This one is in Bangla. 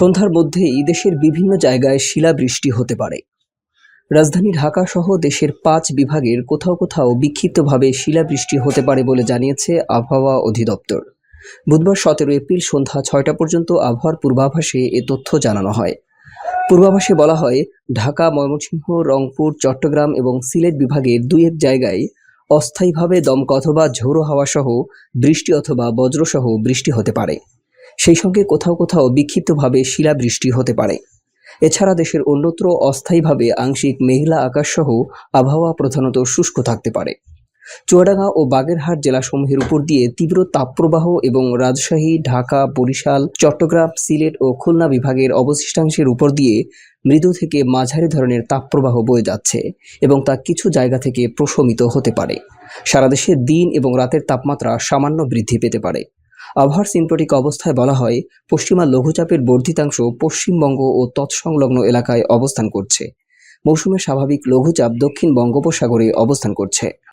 সন্ধ্যার মধ্যেই দেশের বিভিন্ন জায়গায় শিলাবৃষ্টি হতে পারে। রাজধানী ঢাকা সহ দেশের পাঁচ বিভাগের কোথাও কোথাও বিক্ষিপ্তভাবে শিলাবৃষ্টি হতে পারে বলে জানিয়েছে আবহাওয়া অধিদপ্তর। বুধবার সতেরো এপ্রিল সন্ধ্যা ছয়টা পর্যন্ত আবহাওয়ার পূর্বাভাসে এ তথ্য জানানো হয়। পূর্বাভাসে বলা হয়, ঢাকা, ময়মনসিংহ, রংপুর, চট্টগ্রাম এবং সিলেট বিভাগের দুই এক জায়গায় অস্থায়ীভাবে দমকা অথবা ঝোড়ো হাওয়াসহ বৃষ্টি অথবা বজ্রসহ বৃষ্টি হতে পারে। সেই সঙ্গে কোথাও কোথাও বিক্ষিপ্তভাবে শিলাবৃষ্টি হতে পারে। এছাড়া দেশের অন্যত্র অস্থায়ীভাবে আংশিক মেঘলা আকাশসহ আবহাওয়া প্রধানত শুষ্ক থাকতে পারে। চুয়াডাঙ্গা ও বাগেরহাট জেলাসমূহের উপর দিয়ে তীব্র তাপপ্রবাহ এবং রাজশাহী, ঢাকা, বরিশাল, চট্টগ্রাম, সিলেট ও খুলনা বিভাগের অবশিষ্টাংশের উপর দিয়ে মৃদু থেকে মাঝারি ধরনের তাপপ্রবাহ বয়ে যাচ্ছে এবং তা কিছু জায়গা থেকে প্রশমিত হতে পারে। সারা দেশে দিন এবং রাতের তাপমাত্রা সামান্য বৃদ্ধি পেতে পারে। আবহাওয়ার সিম্পটিক অবস্থায় বলা হয়, পশ্চিমা লঘুচাপের বর্ধিতাংশ পশ্চিমবঙ্গ ও তৎসংলগ্ন এলাকায় অবস্থান করছে। মৌসুমের স্বাভাবিক লঘুচাপ দক্ষিণ বঙ্গোপসাগরে অবস্থান করছে।